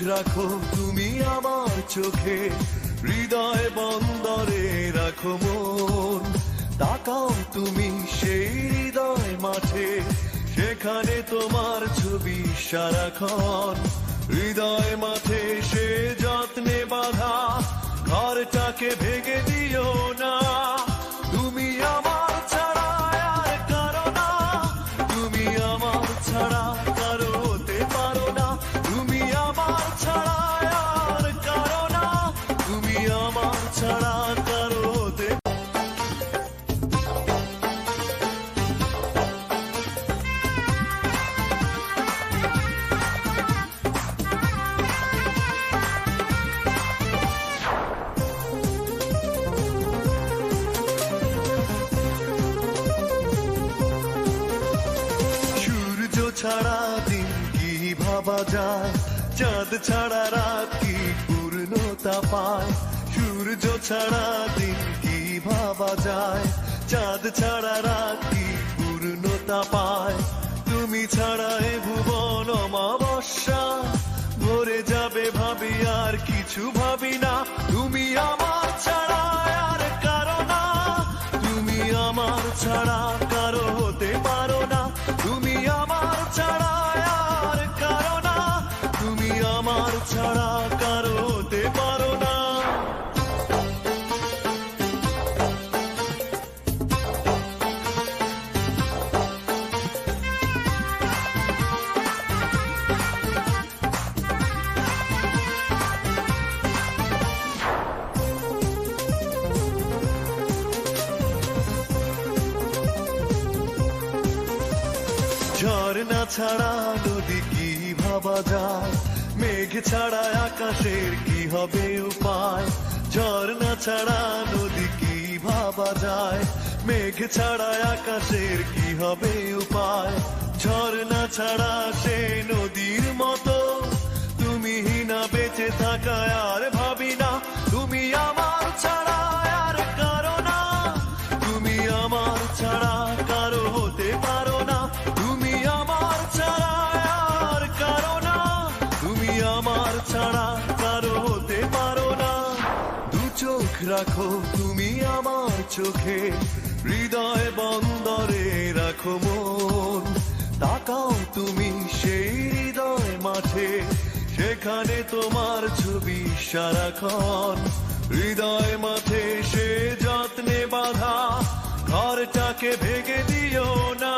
রাখো, তুমি আমার চোখে। হৃদয় বন্দরে রাখো মন। তাকাও তুমি সেই হৃদয় মাঠে। সেখানে তোমার ছবি সারাক্ষণ হৃদয় মাঠে সে যত্নে বাধা, ঘরটাকে ভেঙে দিও ছাড়া দিন কি ভাবা যায়? চাঁদ ছাড়া রাত কি পূর্ণতা পায়? সূর্য ছাড়া দিন কি ভাবা যায়? চাঁদ ছাড়া রাত কি পূর্ণতা পায়? তুমি ছাড়া এ ভুবন অমাবস্যা। ভরে যাবে ভাবি, আর কিছু ভাবি না। তুমি আমার ছাড়া ঝর্ণা ছাড়া নদী কি ভাবা যায়? মেঘ ছাড়া আকাশের কি হবে উপায়? ঝর্ণা ছাড়া নদী কি ভাবা যায়? মেঘ ছাড়া আকাশের কি হবে উপায়? ঝর্ণা ছাড়া সে নদীর মতো। তুমি না বেঁচে থাকা আর ভাবি না। তুমি আমার ছাড়া আর কারও না। তুমি আমার ছাড়া আমার ছাড়া কারও হতে পারো না। দু চোখ রাখো তুমি আমার চোখে, হৃদয় বন্দরে রাখো মন। তাকাও তুমি সেই হৃদয় মাঠে, সেখানে তোমার ছবি সারাক্ষণ। হৃদয় মাঠে সে যত্নে বাধা, ঘরটাকে ভেঙে দিও না।